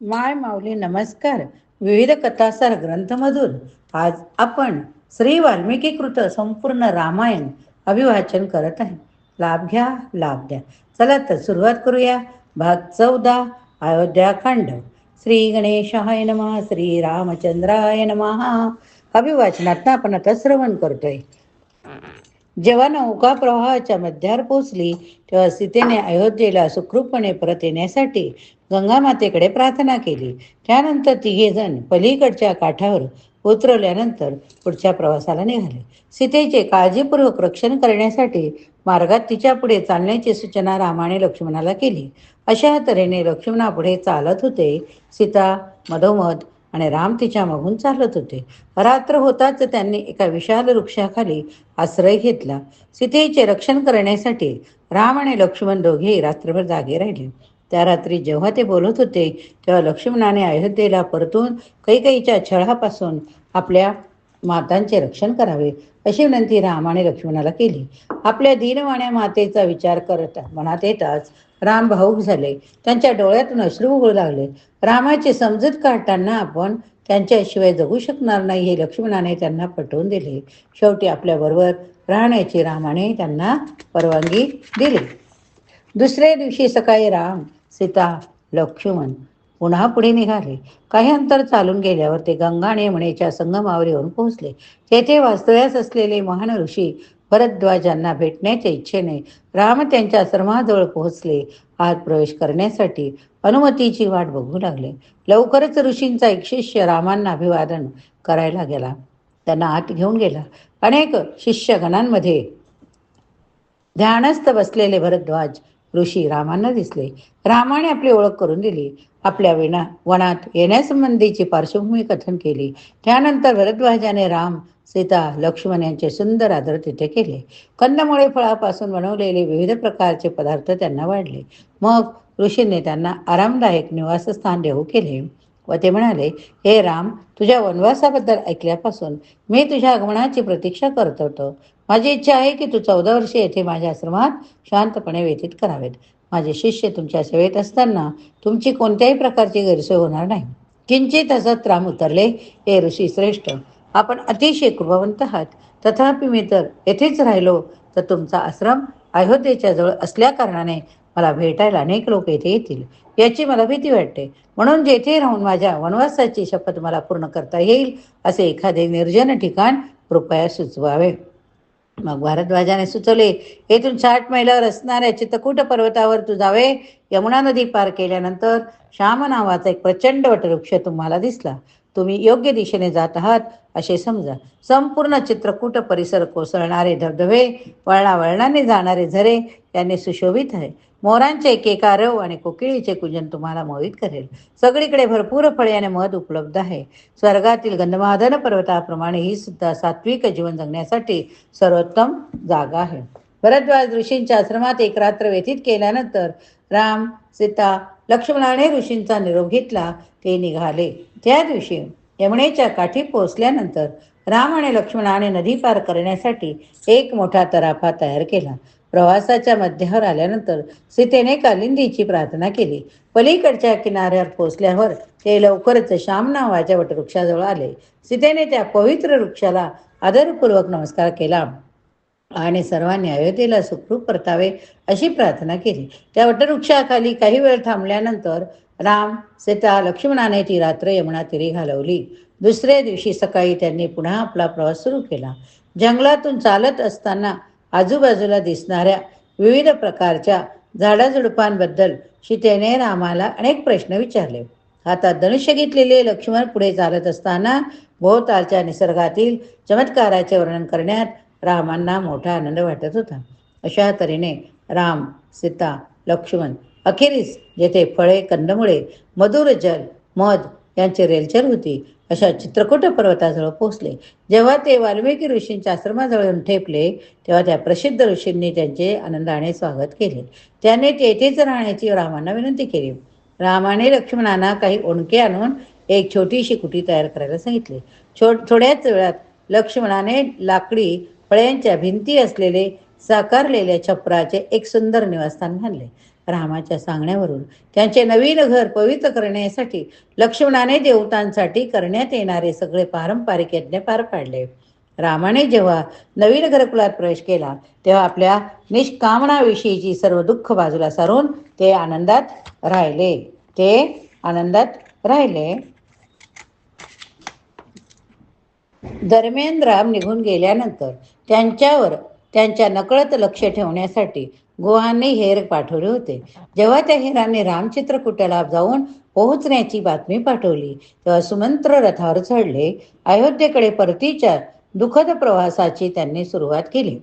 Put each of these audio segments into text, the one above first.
माय माऊली नमस्कार. विविध कथासार ग्रंथमधून आज आपण श्री वाल्मिकी कृत संपूर्ण रामायण अभिवाचन करत आहे. लाभ घ्या लाभ द्या. चला तर सुरुवात करूया. भाग चौदा अयोध्याकांड श्री गणेशाय नमः श्री रामचंद्राय नमः. अभिवाचनात आपण आता श्रवण करतोय. जेव्हा नौका प्रवाहाच्या मध्यावर पोचली तेव्हा सीतेने अयोध्येला सुखरूपपणे परत येण्यासाठी गंगामातेकडे प्रार्थना केली. त्यानंतर तिघे जण पलीकडच्या काठावर उतरवल्यानंतर पुढच्या प्रवासाला निघाले. सीतेचे काळजीपूर्वक रक्षण करण्यासाठी मार्गात तिच्या पुढे चालण्याची सूचना रामाने लक्ष्मणाला केली. अशा तऱ्हेने लक्ष्मणापुढे चालत होते. सीता मधोमध आणि राम तिच्या मागून चालत होते. रात्र होताच त्यांनी एका विशाल वृक्षाखाली आश्रय घेतला. सीतेचे रक्षण करण्यासाठी राम आणि लक्ष्मण दोघे रात्रभर जागे राहिले. त्या रात्री जेव्हा ते बोलत होते तेव्हा लक्ष्मणाने अयोध्येला परतून कैकईच्या छळापासून आपल्या मातांचे रक्षण करावे अशी विनंती रामाने लक्ष्मणाला केली. आपल्या दीनवाण्या मातेचा विचार करत मनात येताच राम भाऊक झाले. त्यांच्या डोळ्यातून अश्रू उघडू लागले. रामाची समजूत काढताना आपण त्यांच्याशिवाय जगू शकणार नाही हे लक्ष्मणाने त्यांना पटवून दिले. शेवटी आपल्याबरोबर राहण्याची रामाने त्यांना परवानगी दिली. दुसऱ्या दिवशी सकाळी राम सीता लक्ष्मण पुन्हा पुढे निघाले. काही अंतर चालून गेल्यावर ते गंगा आणि यमुनेच्या संगमावर येऊन पोहोचले. तेथे वास्तव्यास असलेले महान ऋषी भरद्वाजांना भेटण्याच्या इच्छेने राम त्यांच्या आश्रमाजवळ पोहोचले. आत प्रवेश करण्यासाठी अनुमतीची वाट बघू लागले. लवकरच ऋषींचा एक शिष्य रामांना अभिवादन करायला गेला. त्यांना आत घेऊन गेला. अनेक शिष्यगणांमध्ये ध्यानस्थ बसलेले भरद्वाज ऋषी रामांना दिसले. रामाने आपली ओळख करून दिली. आपल्या विना वनात येण्यासंबंधीची पार्श्वभूमी कथन केली. त्यानंतर भरद्वाजाने राम सीता लक्ष्मण यांचे सुंदर आदर तिथे केले. कंदमुळे फळापासून बनवलेले विविध प्रकारचे पदार्थ त्यांना वाढले. मग ऋषींनी त्यांना आरामदायक निवासस्थान देऊ केले व ते म्हणाले हे राम तुझ्या वनवासाबद्दल ऐकल्यापासून मी तुझ्या आगमनाची प्रतीक्षा करत होतो. माझी इच्छा आहे की तू चौदा वर्षे येथे माझ्या आश्रमात शांतपणे व्यतीत करावेत. माझे शिष्य तुमच्या सेवेत असताना तुमची कोणत्याही प्रकारची गैरसोय होणार नाही. किंचित असत राम उतरले हे ऋषी श्रेष्ठ. आपण अतिशय कृपावंत आहात. तथापि मी तर येथेच राहिलो तर तुमचा आश्रम अयोध्येच्या जवळ असल्या कारणाने मला भेटायला अनेक लोक येथे येतील याची मला भीती वाटते. म्हणून जेथे राहून माझ्या वनवासाची शपथ मला पूर्ण करता येईल असे एखादे निर्जन ठिकाण कृपया सुचवावे. मग भारद्वाजाने सुचवले येथून साठ मैलावर असणाऱ्या चित्रकूट पर्वतावर तू जावे. यमुना नदी पार केल्यानंतर श्याम नावाचा एक प्रचंड वटवृक्ष तुम्हाला दिसला. तुम्ही योग्य दिशेने जात आहात असे समजा. संपूर्ण चित्रकूट परिसर कोसळणारे धबधबे वळणा वळणाने जाणारे झरे यांनी सुशोभित आहे. मोरांचे एकेकारव आणि कोकिळीचे कुजन तुम्हाला मोहित करेल. सगळीकडे भरपूर फळे आणि मध उपलब्ध आहे. स्वर्गातील गंधमाधन पर्वताप्रमाणे ही सुद्धा सात्विक जीवन जगण्यासाठी सर्वोत्तम जागा आहे. भरद्वाज ऋषींच्या आश्रमात एक रात्र व्यतीत केल्यानंतर राम सीता लक्ष्मणाने ऋषींचा निरोप घेतला. ते निघाले. त्या दिवशी यमुनेच्या काठी पोहोचल्यानंतर राम आणि लक्ष्मणाने नदी पार करण्यासाठी एक मोठा तराफा तयार केला. प्रवासाच्या मध्यावर आल्यानंतर सीतेने कालिंदीची प्रार्थना केली. पलीकडच्या किनाऱ्यावर पोचल्यावर ते लवकरच श्याम नावाच्या वटवृक्षाजवळ आले. सीतेने त्या पवित्र वृक्षाला आदरपूर्वक नमस्कार केला आणि सर्वांनी अयोध्येला सुखरूप परतावे अशी प्रार्थना केली. त्या वटवृक्षाखाली काही वेळ थांबल्यानंतर राम सीता लक्ष्मणाने ती रात्र यमुना तिरी घालवली. दुसऱ्या दिवशी सकाळी त्यांनी पुन्हा आपला प्रवास सुरू केला. जंगलातून चालत असताना आजूबाजूला दिसणाऱ्या विविध प्रकारच्या झाडाझुडपांबद्दल सीतेने रामाला अनेक प्रश्न विचारले. हातात धनुष्य घेतलेले लक्ष्मण पुढे चालत असताना भोवतालच्या निसर्गातील चमत्काराचे वर्णन करण्यात रामांना मोठा आनंद वाटत होता. अशा तऱ्हेने राम सीता लक्ष्मण अखेरीस जेथे फळे कंदमुळे मधुर जल मध यांची रेलचर होती. अशा चित्रकूट पर्वताजवळ पोहोचले. जेव्हा ते वाल्मिकी ऋषींच्या आश्रमाजवळ येऊन ठेपले तेव्हा त्या प्रसिद्ध ऋषींनी त्यांचे आनंदाने स्वागत केले. त्याने तेथेच राहण्याची रामांना विनंती केली. रामाने लक्ष्मणांना काही ओणके आणून एक छोटीशी कुटी तयार करायला सांगितले. छो थोड्याच वेळात लक्ष्मणाने लाकडी फळ्यांच्या भिंती असलेले साकारलेल्या छपराचे एक सुंदर निवासस्थान बांधले. रामाच्या सांगण्यावरून. त्यांचे नवीन घर पवित्र करण्यासाठी लक्ष्मणाने देवतांसाठी करण्यात येणारे सगळे पारंपरिक यज्ञ पार पाडले. रामाने जेव्हा नवीन घरकुलात प्रवेश केला तेव्हा आपल्या निष्कामनाविषयीची सर्व दुःख बाजूला सारून ते आनंदात राहिले. ते आनंदात राहिले. दरम्यान राम निघून गेल्यानंतर त्यांच्यावर त्यांच्या नकळत लक्ष ठेवण्यासाठी गुहांनी हेर पाठवले होते. जेव्हा त्या हेरांनी रामचित्रकुटाला जाऊन पोहोचण्याची बातमी पाठवली तेव्हा सुमंत्र रथावर चढले. अयोध्येकडे परतीच्या दुःखद प्रवासाची त्यांनी सुरुवात केली.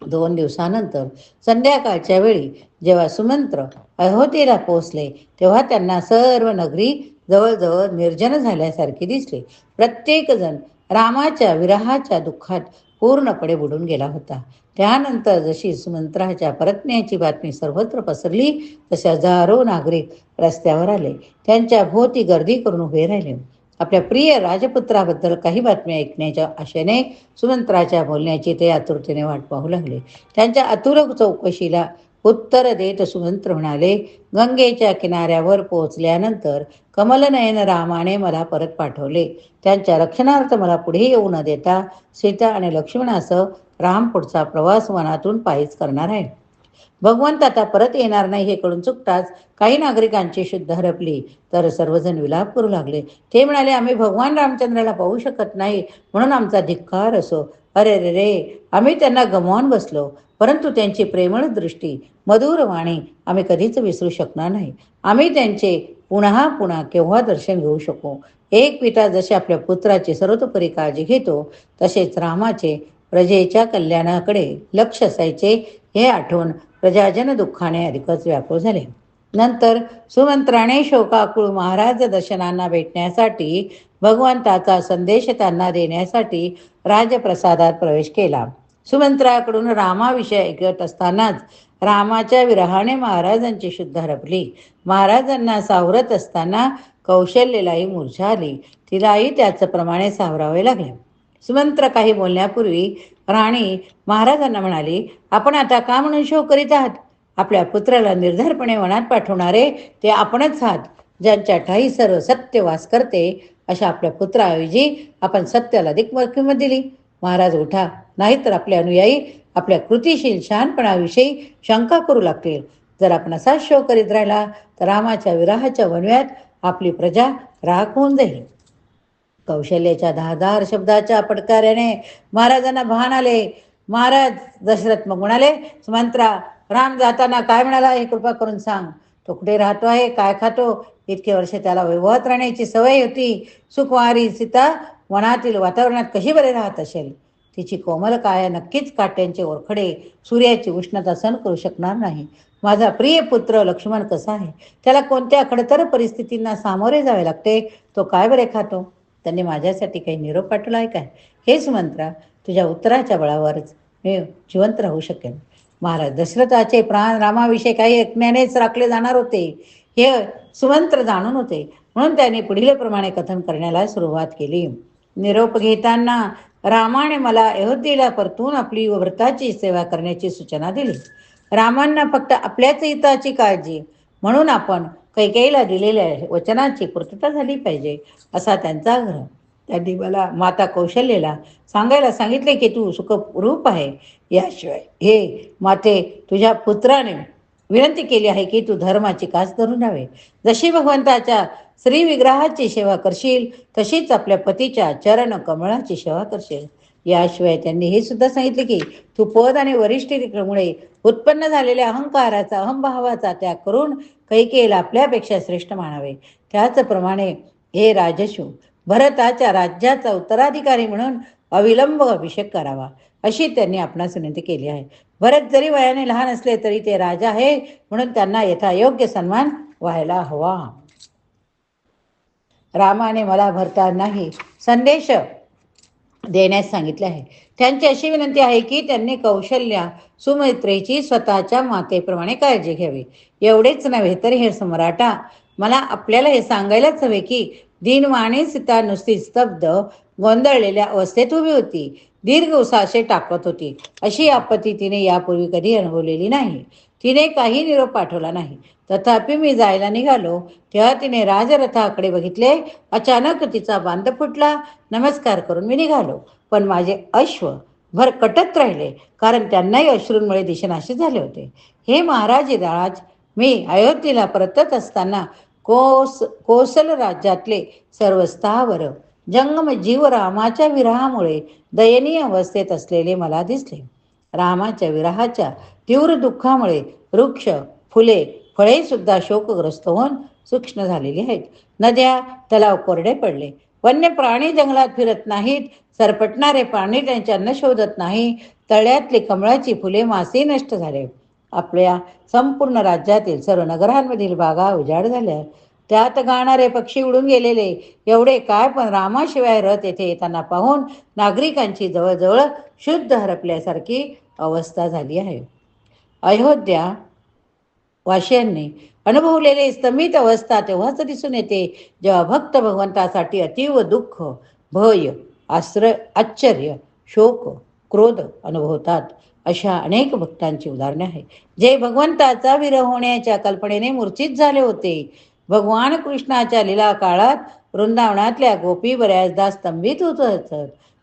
दोन दिवसानंतर संध्याकाळच्या वेळी जेव्हा सुमंत्र अयोध्येला पोहोचले तेव्हा त्यांना सर्व नगरी जवळजवळ निर्जन झाल्यासारखी दिसली. प्रत्येकजण रामाच्या विरहाच्या दुःखात पूर्णपणे बुडून गेला होता. त्यानंतर जशी सुमंत्राच्या परतण्याची बातमी सर्वत्र पसरली तसे हजारो नागरिक रस्त्यावर आले. त्यांच्या भोवती गर्दी करून उभे राहिले. आपल्या प्रिय राजपुत्राबद्दल काही बातम्या ऐकण्याच्या आशेने सुमंत्राच्या बोलण्याची ते आतुरतेने वाट पाहू लागले. त्यांच्या आतुर चौकशीला उत्तर देत सुमंत्र म्हणाले गंगेच्या किनाऱ्यावर पोहोचल्यानंतर कमलनयन रामाने मला परत पाठवले. त्यांच्या रक्षणार्थ मला पुढे येऊ न देता सीता आणि लक्ष्मणासह राम पुढचा प्रवास वनातून पायीच करणार आहे भगवंत आता परत येणार नाही हे कळून चुकताच काही नागरिकांची शुद्ध हरपली. तर सर्वजण विलाप करू लागले. ते म्हणाले आम्ही भगवान रामचंद्राला पाहू शकत नाही. म्हणून आमचा धिक्कार असो. अरे रे रे आम्ही त्यांना गमावून बसलो. परंतु त्यांची प्रेमळ दृष्टी मधुर वाणी आम्ही कधीच विसरू शकणार नाही. आम्ही त्यांचे पुन्हा पुन्हा केव्हा दर्शन घेऊ शकू? एक पिता जसे आपल्या पुत्राची सर्वतोपरी काळजी घेतो तसेच रामाचे प्रजेच्या कल्याणाकडे लक्ष असायचे हे आठवून प्रजाजन दुःखाने अधिकच व्याकुळ झाले. नंतर सुमंत्राने शोकाकुळ महाराज दर्शनांना भेटण्यासाठी भगवंताचा संदेश त्यांना देण्यासाठी राजप्रसादात प्रवेश केला. सुमंत्राकडून रामाविषयी ऐकत असतानाच रामाच्या विरहाने महाराजांची शुद्ध हरपली. महाराजांना सावरत असताना कौशल्यलाही मूर्छा आली. तिलाही त्याचप्रमाणे सावरावे लागले. सुमंत्र काही बोलण्यापूर्वी राणी महाराजांना म्हणाली आपण आता का म्हणून शो करीत आहात? आपल्या पुत्राला निर्धारपणे वनात पाठवणारे ते आपणच आहात. ज्यांच्या ठाई सर्व सत्य वास करते अशा आपल्या पुत्राऐवजी आपण सत्याला अधिक किंमत दिली. महाराज उठा. नाहीतर आपले अनुयायी आपल्या कृतीशील शहाणपणाविषयी शंका करू लागतील. जर आपण असाच शो करीत राहिला तर रामाच्या विराहाच्या वनव्यात आपली प्रजा राख होऊन जाईल. कौशल्याच्या दहादार शब्दाच्या पटकाऱ्याने महाराजांना भान आले. महाराज दशरथ मग म्हणाले सुमंत्रा राम जाताना काय म्हणाला हे कृपा करून सांग. तो कुठे राहतो आहे? काय खातो? इतके वर्ष त्याला वैभवात राहण्याची सवय होती. सुखवारी सीता वनातील वातावरणात कशी बरे राहत असेल? तिची कोमल काया नक्कीच काट्यांचे ओरखडे सूर्याची उष्णता सहन करू शकणार नाही. माझा प्रिय पुत्र लक्ष्मण कसा आहे? त्याला कोणत्या खडतर परिस्थितींना सामोरे जावे लागते? तो काय बरे खातो? त्यांनी माझ्यासाठी काही निरोप पाठवला आहे काय? हेच मंत्रा तुझ्या उत्तराच्या बळावरच मी जिवंत राहू शकेन. महाराज दशरथाचे प्राण रामाविषयी काही ऐकण्यानेच राखले जाणार होते. हे सुमंत्र जाणून होते. म्हणून त्याने पुढीलप्रमाणे कथन करण्याला सुरुवात केली. निरोप घेताना रामाने मला अयोध्येला परतून आपली व्रताची सेवा करण्याची सूचना दिली. रामांना फक्त आपल्याच हिताची काळजी म्हणून आपण कैकेईला दिलेल्या वचनाची पूर्तता झाली पाहिजे असा त्यांचा आग्रह. त्यांनी मला माता कौशल्यला सांगायला सांगितले की तू सुखरूप आहे. याशिवाय हे माते तुझ्या पुत्राने विनंती केली आहे की तू धर्माची कास धरून राहावे. जशी भगवंताच्या श्री विग्रहाची सेवा करशील तशीच आपल्या पतीच्या चरण कमळाची सेवा करशील. याशिवाय त्यांनी हे सुद्धा सांगितले की तू पद आणि वरिष्ठतेमुळे उत्पन्न झालेल्या अहंकाराचा अहंभावाचा त्याग करून कैकेला आपल्यापेक्षा श्रेष्ठ मानावे. त्याचप्रमाणे हे राजशू भरताच्या राज्याचा उत्तराधिकारी म्हणून अविलंब अभिषेक करावा अशी त्यांनी आपणास विनंती केली आहे. भरत जरी वयाने लहान असले तरी ते राजा आहे म्हणून त्यांना यथायोग्य सन्मान व्हायला हवा. रामाने मला भरतानाही संदेश देण्यास सांगितले आहे. त्यांची अशी विनंती आहे की त्यांनी कौशल्या सुमित्रेची स्वतःच्या मातेप्रमाणे काळजी घ्यावी. एवढेच नव्हे तर हे सम्राटा मला आपल्याला हे सांगायलाच हवे की दिनवाणी सीता नुसती स्तब्ध गोंधळलेल्या अवस्थेत उभी होती. दीर्घ उसासे टाकत होती. अशी आपत्ती तिने यापूर्वी कधी अनुभवलेली नाही. तिने काही निरोप पाठवला नाही. तथापि मी जायला निघालो. तेव्हा तिने राजरथाकडे बघितले. अचानक तिचा बांध फुटला. नमस्कार करून मी निघालो. पण माझे अश्व भर कटत राहिले. कारण त्यांनाही अश्रूंमुळे दिशनाशी झाले होते. हे महाराज राज मी अयोध्येला परतत असताना कोस कोसल राज्यातले सर्व स्थावर जंगम जीव रामाच्या विरहामुळे दयनीय अवस्थेत असलेले मला दिसले. रामाच्या विरहाच्या तीव्र दुःखामुळे वृक्ष फुले फळे सुद्धा शोकग्रस्त होऊन सूक्ष्म झालेली आहेत. नद्या तलाव कोरडे पडले. वन्य प्राणी जंगलात फिरत नाहीत. सरपटणारे प्राणी त्यांचे अन्न शोधत नाही. तळ्यातली कमळाची फुले मासे नष्ट झाले. आपल्या संपूर्ण राज्यातील सर्व नगरांमधील बागा उजाड झाल्या. त्यात गाणारे पक्षी उडून गेलेले. एवढे काय पण रामाशिवाय रथ येथे येताना पाहून नागरिकांची जवळजवळ शुद्ध हरपल्यासारखी अवस्था झाली आहे. अयोध्या वाशियांनी अनुभवलेले स्तमित अवस्था तेव्हाच दिसून येते जेव्हा भक्त भगवंतासाठी अतीव दुःख भय आश्रय आश्चर्य शोक क्रोध अनुभवतात अशा अनेक भक्तांची उदाहरणे आहेत. जे भगवंताचा विरह होण्याच्या कल्पनेने मूर्छित झाले होते भगवान कृष्णाच्या लीला काळात वृंदावनातल्या गोपी बऱ्याचदा स्तंभित होत असत.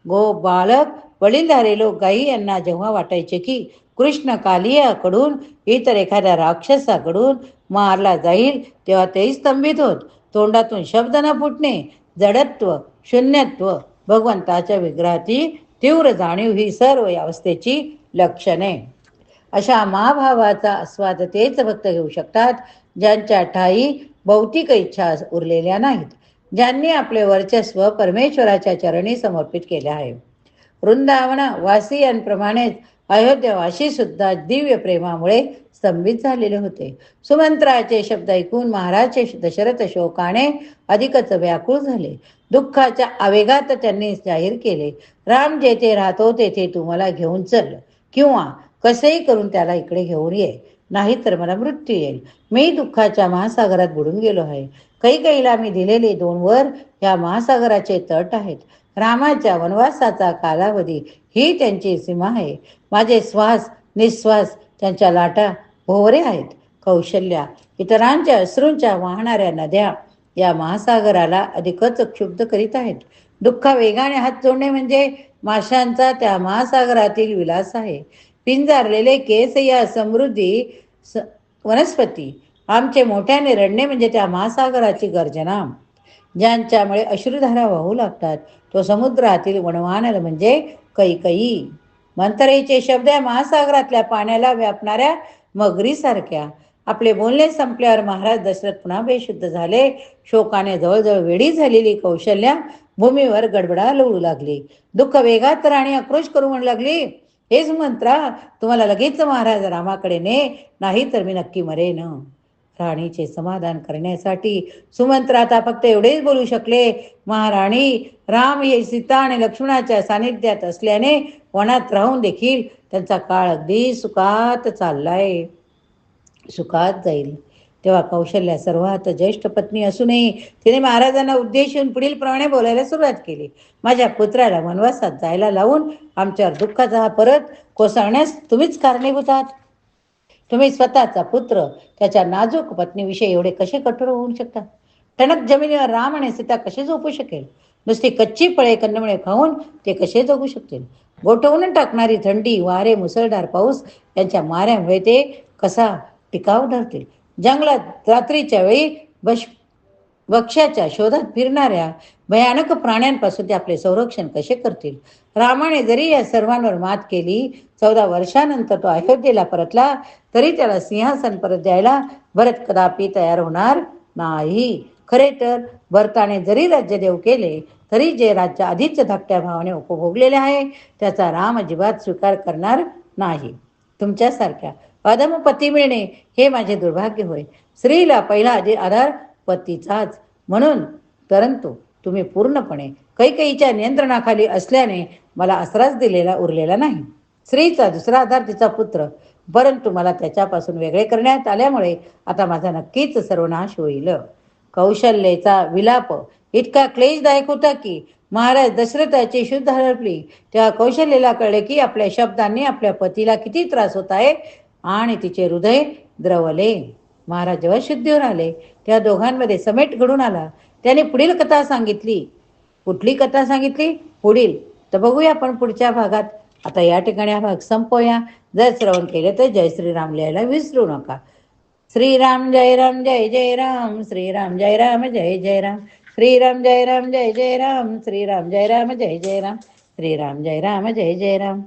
गो बालक वडीलधारे लोक गाई यांना जेव्हा वाटायचे की कृष्ण कालियाकडून इतर एखाद्या राक्षसाकडून मारला जाईल तेव्हा तेही स्तंभित होत. तोंडातून शब्द न फुटणे जडत्व शून्यत्व भगवंताच्या विग्रहाची तीव्र जाणीव ही सर्व अवस्थेची लक्षणे. अशा महाभावाचा आस्वाद तेच भक्त घेऊ शकतात ज्यांच्या ठाई भौतिक इच्छा उरलेल्या नाहीत ज्यांनी आपले वर्चस्व परमेश्वराच्या चरणी समर्पित केले आहे. वृंदावन वासियांप्रमाणेच अयोध्यावासी सुद्धा दिव्य प्रेमामुळे स्तंभित झालेले होते. सुमंत्राचे शब्द ऐकून महाराज दशरथ शोकाने अधिकच व्याकुळ झाले. दुःखाच्या आवेगात त्यांनी जाहीर केले राम जेथे राहतो तेथे तू मला घेऊन चल किंवा कसेही करून त्याला इकडे घेऊन ये. नाही तर मला मृत्यू येईल. मी दुःखाच्या महासागरात बुडून गेलो आहे. काही काहीला मी दिलेले दोन वर या महासागराचे तट आहेत. रामाच्या वनवासाचा कालावधी ही त्यांची सीमा आहे. माझे श्वास निश्वास त्यांच्या लाटा भोवरे आहेत. कौशल्या इतरांच्या अश्रूंच्या वाहणाऱ्या नद्या या महासागराला अधिकच क्षुब्ध करीत आहेत. दुःख वेगाने हात जोडणे म्हणजे माशांचा त्या महासागरातील विलास आहे. पिंजारलेले केस या समृद्धी स वनस्पती. आमचे मोठ्याने रडणे म्हणजे त्या महासागराची गर्जना. ज्यांच्यामुळे अश्रुधारा वाहू लागतात. तो समुद्रातील वणवानल म्हणजे कैकई मंतरेचे शब्द या महासागरातल्या पाण्याला व्यापणाऱ्या मगरीसारख्या. आपले बोलणे संपल्यावर महाराज दशरथ पुन्हा बेशुद्ध झाले. शोकाने जवळजवळ वेडी झालेली कौशल्या भूमीवर गडबडा लोळू लागली. दुःख वेगात आणि आक्रोश करू म्हणू लागली. हेच मंत्रा तुम्हाला लगेच महाराज रामाकडे ने नाही तर मी नक्की मरेन. राणीचे समाधान करण्यासाठी सुमंत्र आता फक्त एवढेच बोलू शकले. महाराणी राम हे सीता आणि लक्ष्मणाच्या सानिध्यात असल्याने वनात राहून देखील त्यांचा काळ अगदी सुखात चाललाय. सुखात जाईल. तेव्हा कौशल्या सर्वात ज्येष्ठ पत्नी असूनही तिने महाराजांना उद्देशून पुढील प्रमाणे बोलायला सुरुवात केली. माझ्या पुत्राला वनवासात जायला लावून आमच्यावर दुःखाचा हा परत कोसळण्यास तुम्हीच कारणीभूत आहात. तुम्ही स्वतःचा पुत्र त्याच्या नाजूक पत्नीविषयी एवढे कसे कठोर होऊ शकता? टणक जमिनीवर राम आणि सीता कसे झोपू शकेल? नुसती कच्ची फळे कंदमुळे खाऊन ते कसे जगू शकतील? गोठवून टाकणारी थंडी वारे मुसळधार पाऊस यांच्या माऱ्यामुळे ते कसा टिकाव धरतील? जंगलात रात्रीच्या वेळी बश वक्ष्याच्या शोधात फिरणाऱ्या भयानक प्राण्यांपासून ते आपले संरक्षण कसे करतील? रामाने जरी या सर्वांवर मात केली चौदा वर्षानंतर तो अयोध्येला परतला तरी त्याला सिंहासन परत द्यायला भरत कदापि तयार होणार नाही. खरे तर भरताने जरी राज्य देव केले तरी जे राज्य आधीच धाकट्या भावाने उपभोगलेले आहे त्याचा राम अजिबात स्वीकार करणार नाही. तुमच्यासारख्या अदम पती मिळणे हे माझे दुर्भाग्य होय. स्त्रीला पहिला जे आधार पतीचाच. म्हणून परंतु तुम्ही पूर्णपणे कैकईच्या नियंत्रणाखाली असल्याने मला आसराच दिलेला उरलेला नाही. स्त्रीचा दुसरा आधार तिचा पुत्र. परंतु मला त्याच्यापासून वेगळे करण्यात आल्यामुळे आता माझा नक्कीच सर्वनाश होईल. कौशल्येचा विलाप इतका क्लेशदायक होता की महाराज दशरथाची शुद्ध हरपली. तेव्हा कौशल्यला कळले की आपल्या शब्दांनी आपल्या पतीला किती त्रास होत आहे. आणि तिचे हृदय द्रवले. महाराज जेव्हा शुद्धीवर आले त्या दोघांमध्ये समेट घडून आला. त्याने पुढील कथा सांगितली. कुठली कथा सांगितली? पुढील. तर बघूया आपण पुढच्या भागात. आता या ठिकाणी हा भाग संपवूया. जर श्रवण केले तर जय श्रीराम लिहायला विसरू नका. श्रीराम जय राम जय जय राम. श्रीराम जय राम जय जय राम. श्रीराम जय राम जय जय राम. श्रीराम जय राम जय जय राम. श्रीराम जय राम जय जय राम.